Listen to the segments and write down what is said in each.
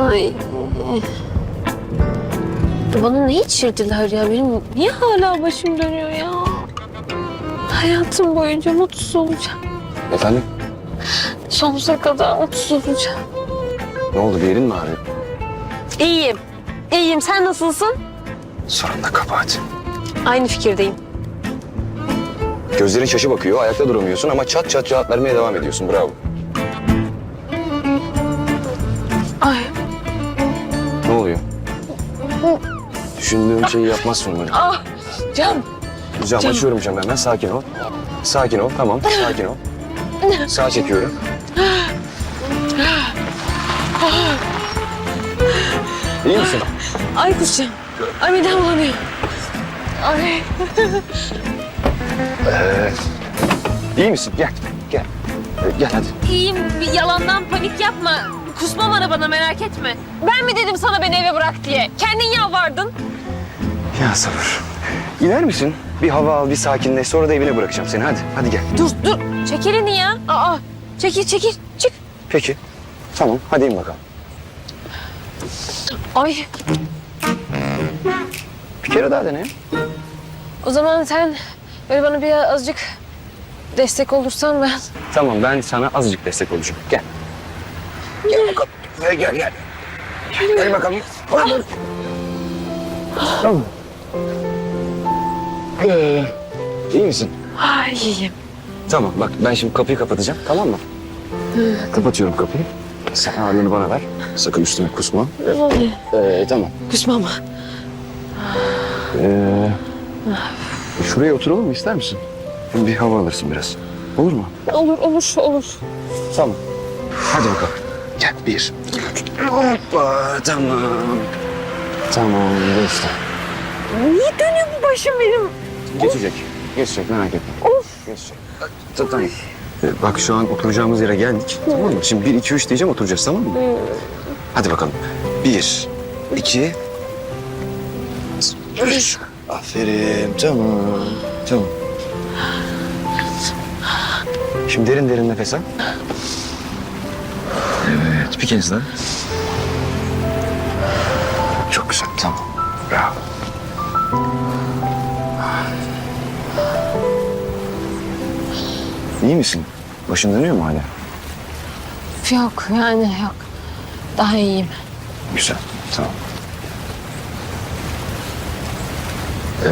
Ay. Bana ne içirdiler ya? Benim niye hala başım dönüyor ya? Hayatım boyunca mutsuz olacağım. Efendim? Sonsuza kadar mutsuz olacağım. Ne oldu bir yerin mi ağrıyor? İyiyim. İyiyim. Sen nasılsın? Sorun da kabahat. Aynı fikirdeyim. Gözlerin şaşı bakıyor, ayakta duramıyorsun ama çat çat cevap vermeye devam ediyorsun. Bravo. Düşündüğüm şeyi yapmazsın umarım. Ah. Cam. Cam Canım. açıyorum cam hemen. Sakin ol. Sakin ol. Tamam. Sakin ol. Sağ çekiyorum. İyi misin? Ay kusacağım. Ay midem bulanıyor. Ay. İyi misin? Gel. Gel. Ee, Gel hadi. İyiyim. Bir yalandan panik yapma. Kusmam arabana merak etme. Ben mi dedim sana beni eve bırak diye? Kendin yalvardın. Ya sabır. İner misin? Bir hava al, bir sakinleş. Sonra da evine bırakacağım seni. Hadi. Hadi gel. Dur dur. Çek elini ya. Aa. Çekil çekil. Çık. Peki. Tamam. Hadi in bakalım. Ay. Bir kere daha dene. O zaman sen böyle bana bir azıcık destek olursan ben. Tamam ben sana azıcık destek olacağım. Gel. Gel bakalım. Gel gel gel. Gel bakalım. Hadi. Tamam. Ee, iyi misin? Ay iyiyim. Tamam bak ben şimdi kapıyı kapatacağım tamam mı? Kapatıyorum kapıyı. Sen ağırlığını bana ver. Sakın üstüme kusma. Ee, tamam. Kusmam. Ee, şuraya oturalım mı ister misin? Bir hava alırsın biraz. Olur mu? Olur olur olur. Tamam. Hadi bakalım. Gel bir. Hoppa tamam. Tamam geçti. Niye dönüyor bu başım benim? Geçecek. Geçecek merak etme. Of. Geçecek. Ta- Tamam. Ee, Bak şu an oturacağımız yere geldik. Tamam mı? Şimdi bir, iki, üç diyeceğim oturacağız tamam mı? Hadi bakalım. Bir, iki, üç. Aferin. Tamam. Tamam. Şimdi derin derin nefes al. Kez daha. Çok güzel. Tamam. Bravo. İyi misin? Başın dönüyor mu hala? Yok yani yok. Daha iyiyim. Güzel. Tamam. Ee,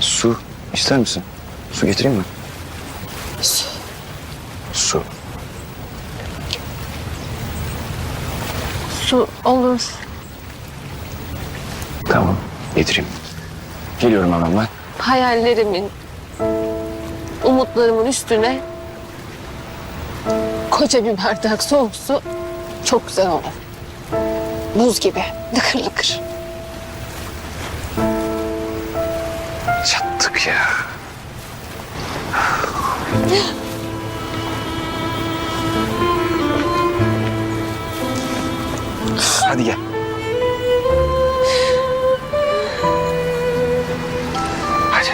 su ister misin? Su getireyim mi? Su. Su. Su olur. Tamam. Getireyim. Geliyorum hemen ben. Hayallerimin, umutlarımın üstüne koca bir bardak soğuk su çok güzel olur. Buz gibi, lıkır lıkır. Çattık ya. Hadi gel. Hadi.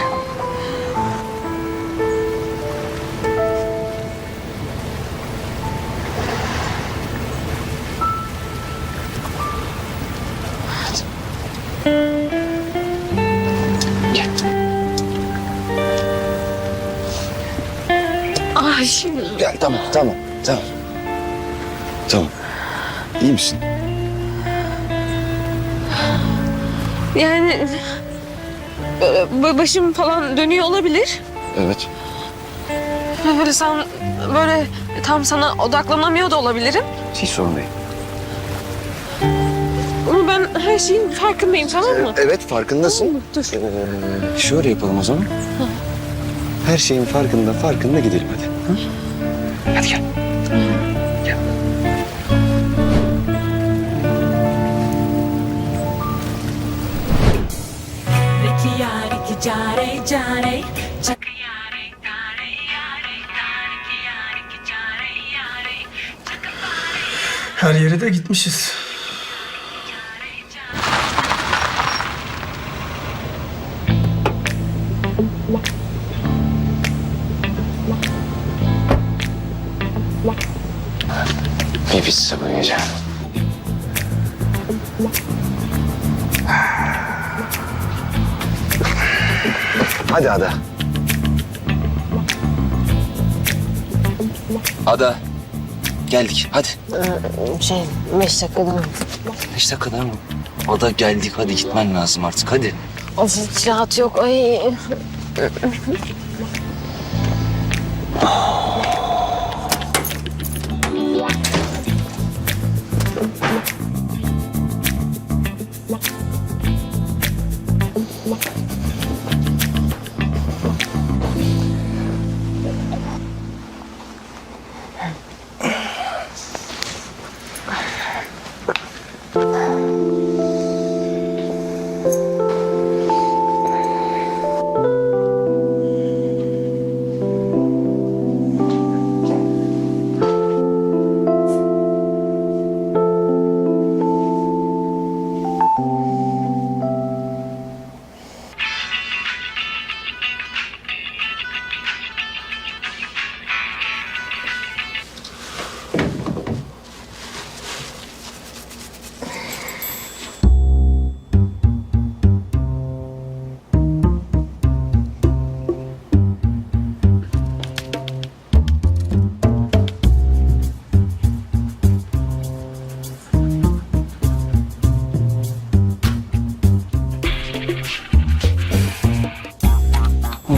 Gel. Ay şimdi Gel tamam tamam tamam. Tamam. İyi misin? Yani böyle ba- başım falan dönüyor olabilir. Evet. Böyle sen böyle tam sana odaklanamıyor da olabilirim. Hiç sorun değil. Ama ben her şeyin farkındayım tamam mı? Evet farkındasın. Dur. Ee, şöyle yapalım o zaman. Her şeyin farkında farkında gidelim hadi. Hı? Ki yare ki jare yare Chaka Her yere de gitmişiz. Bir bitse bu gece. Hadi Ada. Ada. Geldik. Hadi. Şey beş dakikadan. Beş dakikada mı? Ada geldik. Hadi gitmen lazım artık. Hadi. Of hiç rahat yok. Ay.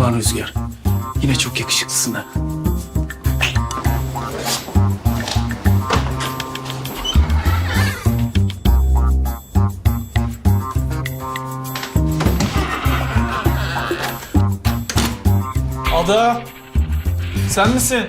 Ulan Rüzgar. Yine çok yakışıklısın ha. Ada. Sen misin?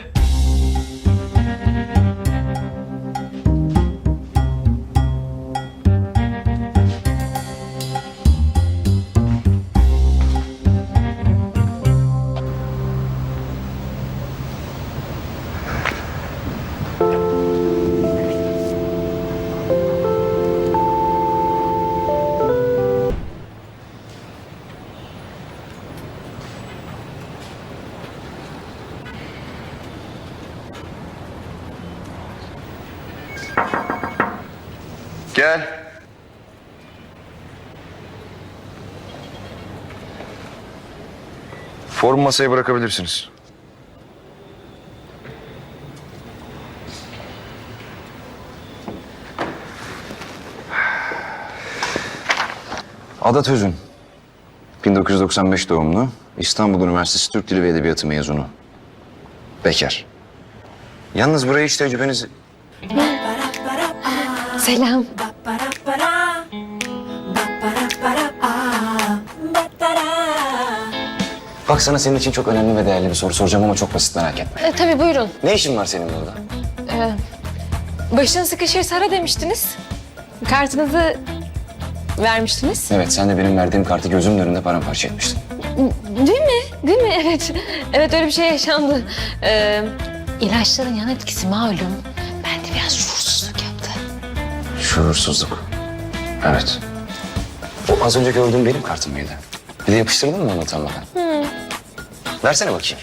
Form masaya bırakabilirsiniz. Ada Tözün. 1995 doğumlu. İstanbul Üniversitesi Türk Dili ve Edebiyatı mezunu. Bekar. Yalnız buraya hiç tecrübenizi... Selam. Bak sana senin için çok önemli ve değerli bir soru soracağım ama çok basit merak etme. E, tabii buyurun. Ne işin var senin burada? Başın sıkışırsa ara demiştiniz. Kartınızı vermiştiniz. Evet sen de benim verdiğim kartı gözümün önünde paramparça etmiştin. Değil mi? Değil mi? Evet. Evet öyle bir şey yaşandı. Ee, ilaçların yan etkisi malum. Ben de biraz şuursuzluk yaptı. Şuursuzluk. Evet. O az önce gördüğüm benim kartım mıydı? Bir de yapıştırdın mı onu utanmadan? Versene bakayım.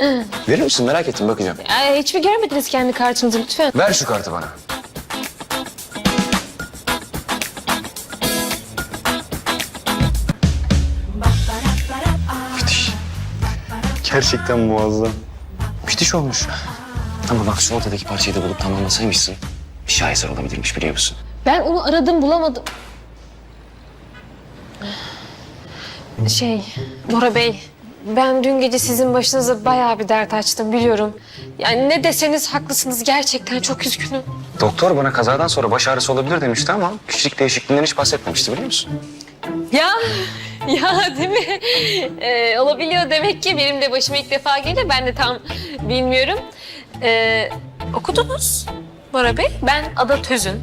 Verir misin? Merak ettim bakacağım. Ay, hiç mi görmediniz kendi kartınızı lütfen? Ver şu kartı bana. Müthiş. Gerçekten muazzam. Müthiş olmuş. Ama bak şu ortadaki parçayı da bulup tamamlasaymışsın. Bir şaheser olabilirmiş biliyor musun? Ben onu aradım bulamadım. Şey, Bora Bey, ben dün gece sizin başınıza bayağı bir dert açtım biliyorum. Yani ne deseniz haklısınız gerçekten çok üzgünüm. Doktor bana kazadan sonra baş ağrısı olabilir demişti ama kişilik değişikliğinden hiç bahsetmemişti biliyor musun? Ya, ya değil mi? Ee, olabiliyor demek ki benim de başıma ilk defa geliyor. Ben de tam bilmiyorum. Ee, okudunuz Bora Bey. Ben Ada Tözün.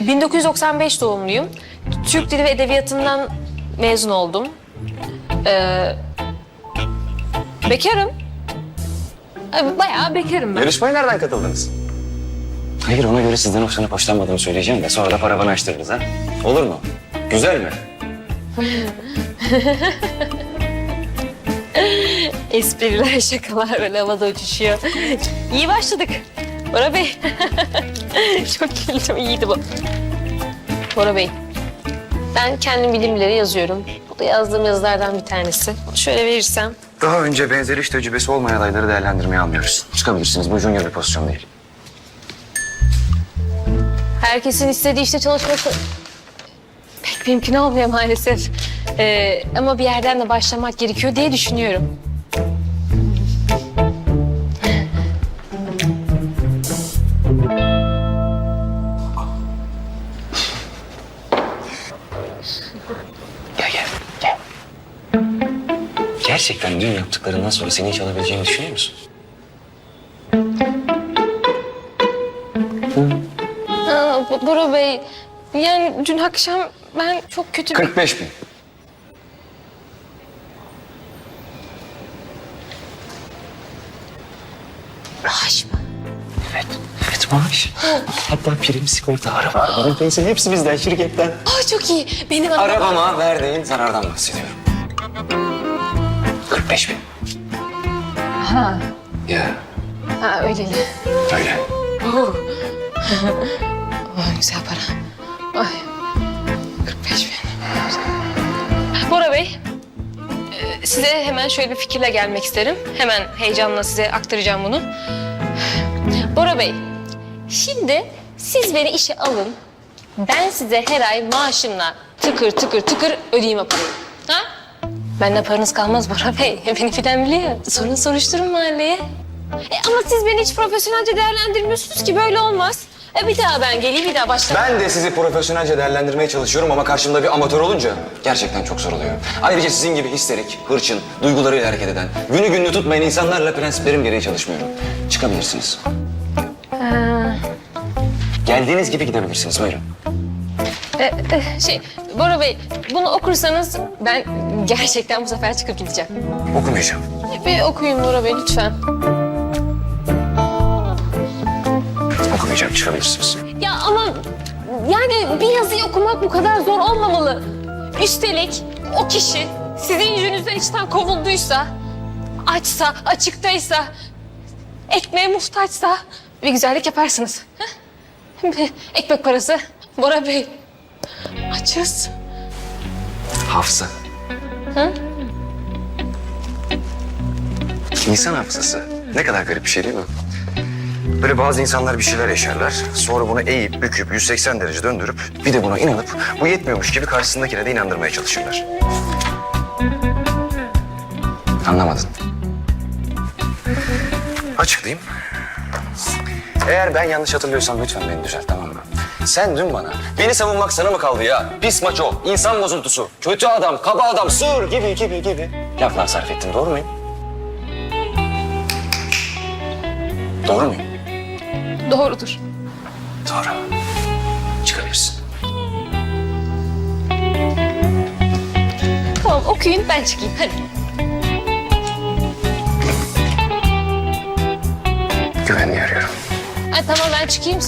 1995 doğumluyum. Türk Dili ve Edebiyatı'ndan mezun oldum. Ee, bekarım. Bayağı bekarım ben. Yarışmaya nereden katıldınız? Hayır ona göre sizden hoşlanıp hoşlanmadığımı söyleyeceğim de sonra da paravanı açtırırız ha. Olur mu? Güzel mi? Espriler, şakalar böyle havada uçuşuyor. İyi başladık. Bora Bey. Çok güldüm, iyiydi bu. Bora Bey, ben kendim bilimleri yazıyorum. Bu da yazdığım yazılardan bir tanesi. Şöyle verirsem. Daha önce benzer iş tecrübesi olmayan adayları değerlendirmeye almıyoruz. Çıkabilirsiniz. Bu junior bir pozisyon değil. Herkesin istediği işte çalışması pek mümkün olmuyor maalesef. Ee, ama bir yerden de başlamak gerekiyor diye düşünüyorum. Gerçekten dün yaptıklarından sonra seni hiç alabileceğini düşünüyor musun? Aa, Bo- Bora Bey, yani dün akşam ben çok kötü bir... 45 bin. Maaş mı? Evet. Evet maaş. Hatta prim sigorta araba. Arabanın pensiyon hepsi bizden şirketten. Aa, çok iyi. Benim arabam... Arabama verdiğin zarardan bahsediyorum. 45 bin. Ha, Ya ha öyle. öyle. Ay, güzel para. Ay, 45 bin. Bora Bey, e, size hemen şöyle bir fikirle gelmek isterim. Hemen heyecanla size aktaracağım bunu. Bora Bey, şimdi siz beni işe alın. Ben size her ay maaşımla tıkır tıkır tıkır ödeyeyim o parayı. Ha? Benden paranız kalmaz Bora Bey. Beni filan biliyor. Sorun soruşturun mahalleye. E, ama siz beni hiç profesyonelce değerlendirmiyorsunuz ki böyle olmaz. E, bir daha ben geleyim bir daha başlayayım. Ben de sizi profesyonelce değerlendirmeye çalışıyorum ama karşımda bir amatör olunca gerçekten çok zor oluyor. Ayrıca sizin gibi histerik, hırçın, duygularıyla hareket eden, günü gününü tutmayan insanlarla prensiplerim gereği çalışmıyorum. Çıkabilirsiniz. Geldiğiniz gibi gidebilirsiniz. Buyurun. E, e, şey Bora Bey bunu okursanız ben gerçekten bu sefer çıkıp gideceğim. Okumayacağım. Bir okuyun Bora Bey lütfen. Okumayacağım. Çıkabilirsiniz. Ya ama yani bir yazıyı okumak bu kadar zor olmamalı. Üstelik o kişi sizin yüzünüzden içten kovulduysa, açsa, açıktaysa, ekmeğe muhtaçsa bir güzellik yaparsınız. Heh? Bir Ekmek parası. Bora Bey, açız. Hafıza. İnsan hafızası. Ne kadar garip bir şey değil mi? Böyle bazı insanlar bir şeyler yaşarlar. Sonra bunu eğip, büküp, 180 derece döndürüp bir de buna inanıp bu yetmiyormuş gibi karşısındakine de inandırmaya çalışırlar. Anlamadın. Açıklayayım. Eğer ben yanlış hatırlıyorsam lütfen beni düzelt tamam mı? Sen dün bana beni savunmak sana mı kaldı ya? Pis maço, insan bozuntusu, kötü adam, kaba adam, sığır gibi gibi gibi. Laflar sarf ettin doğru muyum? Doğru muyum? Doğrudur. Doğru. Çıkabilirsin. Tamam okuyun ben çıkayım hadi. Güvenliği arıyorum. Ay tamam ben çıkayım.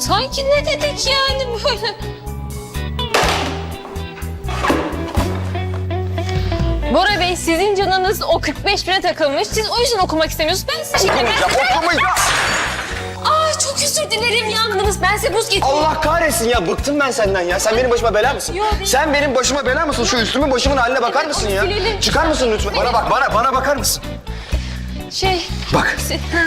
Sanki ne dedik yani böyle? Bora Bey sizin canınız o 45 bine takılmış. Siz o yüzden okumak istemiyorsunuz. Ben size şeker... Aa çok özür dilerim yandınız. Ben size buz getireyim. Allah kahretsin ya bıktım ben senden ya. Sen benim başıma bela mısın? Yo, değil. Sen benim başıma bela mısın? Şu üstümün başımın haline bakar mısın onu ya? silelim. Çıkar mısın lütfen? Bana bak, bana bana bakar mısın? Şey... Bak,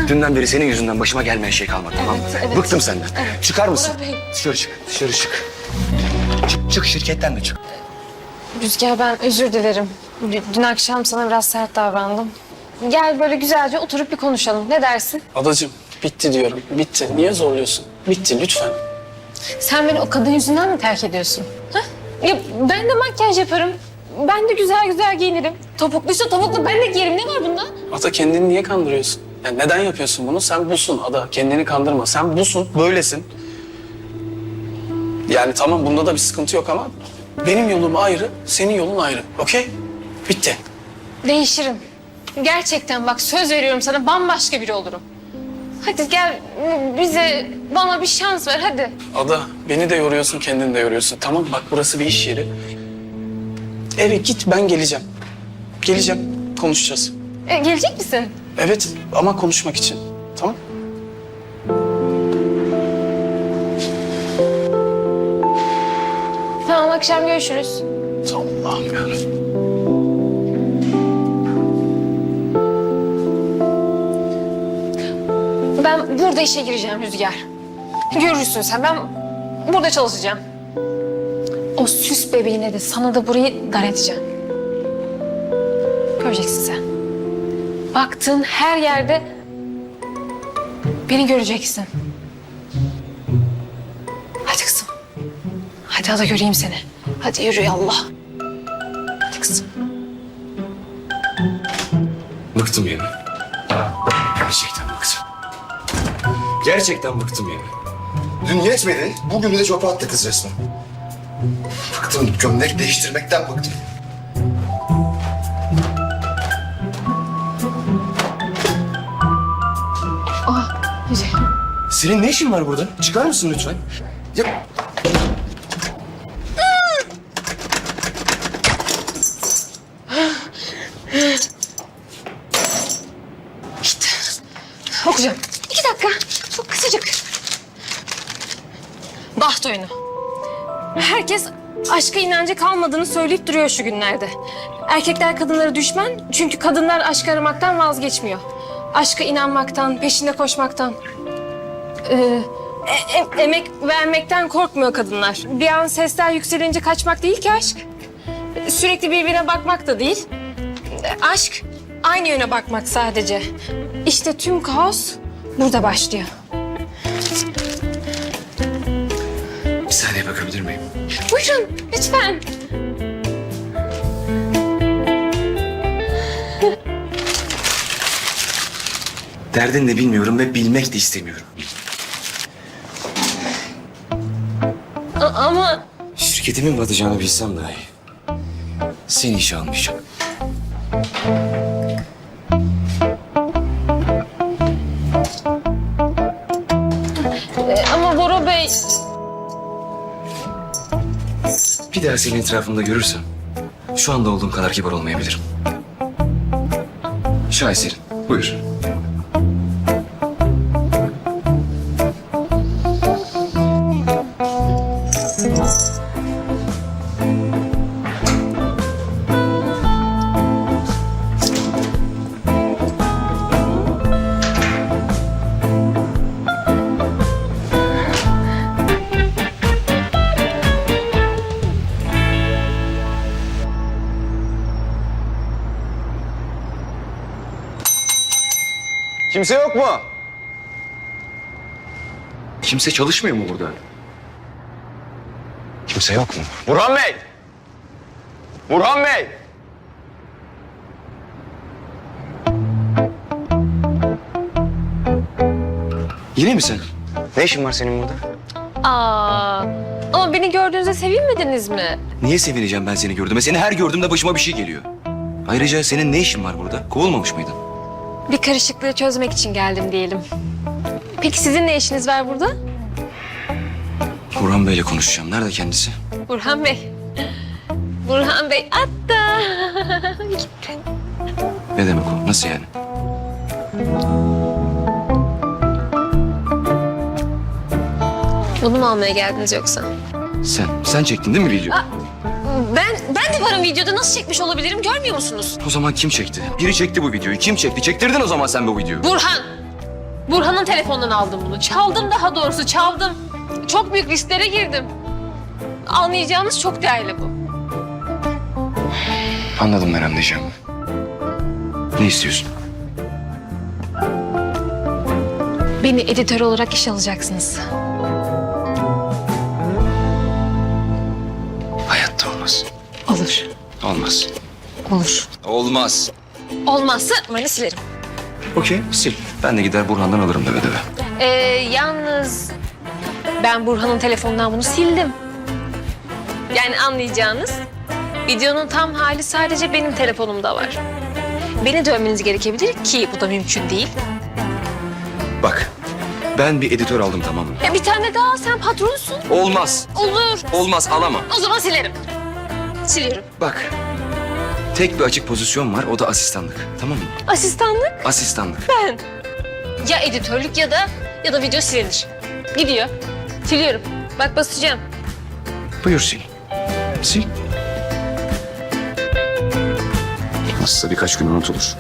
dünden beri senin yüzünden başıma gelmeyen şey kalmadı tamam mı? Evet, evet. Bıktım senden. Çıkar mısın? Bey. Dışarı çık, dışarı çık. Çık, çık şirketten de çık. Rüzgar ben özür dilerim. Dün- Dün akşam sana biraz sert davrandım. Gel böyle güzelce oturup bir konuşalım. Ne dersin? Adacığım bitti diyorum. Bitti. Niye zorluyorsun? Bitti lütfen. Sen beni o kadın yüzünden mi terk ediyorsun? Ha? Ya ben de makyaj yaparım. Ben de güzel güzel giyinirim. Topukluysa topuklu ben de giyerim. Ne var bunda? Ada kendini niye kandırıyorsun? Yani neden yapıyorsun bunu? Sen busun Ada. Kendini kandırma. Sen busun. Böylesin. Yani tamam bunda da bir sıkıntı yok ama benim yolum ayrı, senin yolun ayrı. Okey? Bitti. Değişirim. Gerçekten bak söz veriyorum sana bambaşka biri olurum. Hadi gel bize bana bir şans ver hadi. Ada beni de yoruyorsun, kendini de yoruyorsun. Tamam bak burası bir iş yeri. Eve git ben geleceğim. Geleceğim. Konuşacağız. E, gelecek misin? Evet ama konuşmak için. Tamam? Akşam görüşürüz. Allah'ım yarabbim. Ben burada işe gireceğim Rüzgar. Görürsün sen ben burada çalışacağım. O süs bebeğine de sana da burayı dar edeceğim. Göreceksin sen. Baktığın her yerde beni göreceksin. Hadi kızım. Hadi hadi göreyim seni. Hadi yürü Allah. Hadi kızım. Bıktım yani. Gerçekten bıktım. Gerçekten bıktım yani. Dün yetmedi. Bugün de çöpe attı kız resmen. Bıktım gömlek değiştirmekten bıktım. Hadi. Senin ne işin var burada? Çıkar mısın lütfen? Ya İşte. Okuyacağım. İki dakika. Çok kısacık. Baht oyunu. Herkes aşka inancı kalmadığını söyleyip duruyor şu günlerde. Erkekler kadınlara düşman çünkü kadınlar aşk aramaktan vazgeçmiyor. Aşka inanmaktan, peşinde koşmaktan. Ee, e- e- emek vermekten korkmuyor kadınlar. Bir an sesler yükselince kaçmak değil ki aşk. Sürekli birbirine bakmak da değil. Aşk aynı yöne bakmak sadece. İşte tüm kaos burada başlıyor. Saniye bakabilir miyim? Buyurun lütfen. Derdin ne bilmiyorum ve bilmek de istemiyorum. A- ama Şirketimin batacağını bilsem dahi seni işe almayacağım. Bir daha senin etrafımda görürsem şu anda olduğum kadar kibar olmayabilirim. Şaheserin, buyur. Kimse yok mu? Kimse çalışmıyor mu burada? Kimse yok mu? Burhan Bey! Burhan Bey! Yine mi sen? Ne işin var senin burada? Aa, ama beni gördüğünüzde sevinmediniz mi? Niye sevineceğim ben seni gördüğümde? Seni her gördüğümde başıma bir şey geliyor. Ayrıca senin ne işin var burada? Kovulmamış mıydın? Bir karışıklığı çözmek için geldim diyelim. Peki sizin ne işiniz var burada? Burhan Bey'le konuşacağım. Nerede kendisi? Burhan Bey. Burhan Bey hatta. Gitti. Ne demek o? Nasıl yani? Bunu mu almaya geldiniz yoksa? Sen, sen çektin değil mi video? Ben ben de varım videoda nasıl çekmiş olabilirim görmüyor musunuz? O zaman kim çekti? Biri çekti bu videoyu. Kim çekti? Çektirdin o zaman sen bu videoyu. Burhan. Burhan'ın telefonundan aldım bunu. Çaldım daha doğrusu çaldım. Çok büyük risklere girdim. Anlayacağınız çok değerli bu. Anladım Meram diyeceğim. Ne istiyorsun? Beni editör olarak iş alacaksınız. Olur. Olmaz. Olur. Olmaz. Olmazsa beni silerim. Okey, sil. Ben de gider Burhan'dan alırım deve deve. Ee, yalnız ben Burhan'ın telefonundan bunu sildim. Yani anlayacağınız videonun tam hali sadece benim telefonumda var. Beni dövmeniz gerekebilir ki bu da mümkün değil. Bak, ben bir editör aldım tamam mı? Ya bir tane daha sen patronsun. Olmaz. Olur. Olmaz, alamam. O zaman silerim. Siliyorum. Bak, tek bir açık pozisyon var, o da asistanlık. Tamam mı? Asistanlık Asistanlık. ben. Ya editörlük ya da ya da video silinir. Gidiyor. Siliyorum. Bak basacağım. Buyur sil. Sil. Nasılsa birkaç gün unutulur.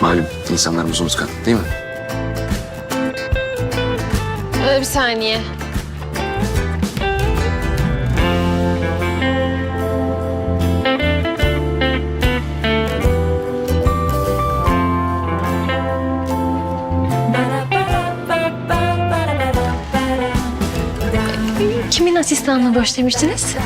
Malum insanlarımız unutkan değil mi? Ee, bir saniye. Kimin asistanlığı boş demiştiniz?